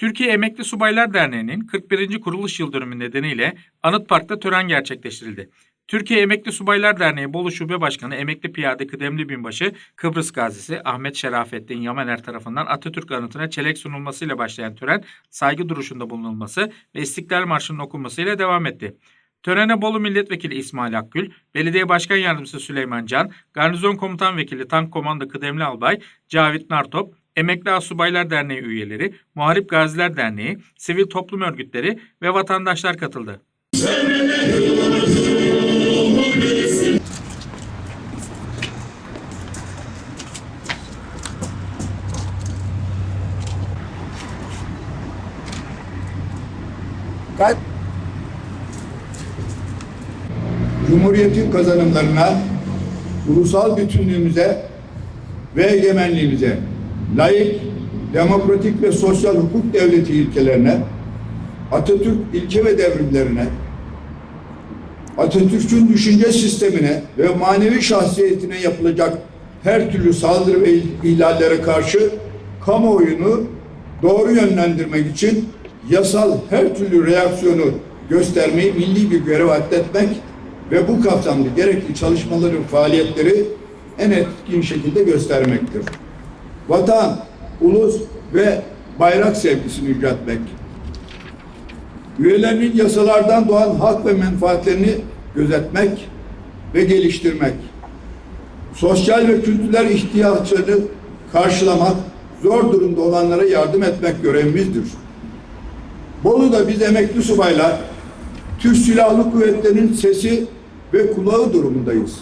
Türkiye Emekli Subaylar Derneği'nin 41. kuruluş yıl dönümü nedeniyle Anıt Park'ta tören gerçekleştirildi. Türkiye Emekli Subaylar Derneği Bolu Şube Başkanı Emekli Piyade Kıdemli Binbaşı Kıbrıs Gazisi Ahmet Şerafettin Yamaner tarafından Atatürk anıtına çelek sunulmasıyla başlayan tören saygı duruşunda bulunulması ve İstiklal Marşı'nın okunmasıyla devam etti. Törene Bolu Milletvekili İsmail Akgül, Belediye Başkan Yardımcısı Süleyman Can, Garnizon Komutan Vekili Tank Komando Kıdemli Albay Cavit Nartop, Emekli Asubaylar Derneği üyeleri, Muharip Gaziler Derneği, sivil toplum örgütleri ve vatandaşlar katıldı. Kalp Cumhuriyetin kazanımlarına, ulusal bütünlüğümüze ve egemenliğimize, layık, demokratik ve sosyal hukuk devleti ilkelerine, Atatürk ilke ve devrimlerine, Atatürk'ün düşünce sistemine ve manevi şahsiyetine yapılacak her türlü saldırı ve ihlallere karşı kamuoyunu doğru yönlendirmek için yasal her türlü reaksiyonu göstermeyi milli bir görev atletmek ve bu kapsamda gerekli çalışmaların faaliyetleri en etkin şekilde göstermektir. Vatan, ulus ve bayrak sevgisini yüceltmek, üyelerinin yasalardan doğan hak ve menfaatlerini gözetmek ve geliştirmek, sosyal ve kültürel ihtiyaçlarını karşılamak, zor durumda olanlara yardım etmek görevimizdir. Bolu'da biz emekli subaylar, Türk Silahlı Kuvvetleri'nin sesi ve kulağı durumundayız.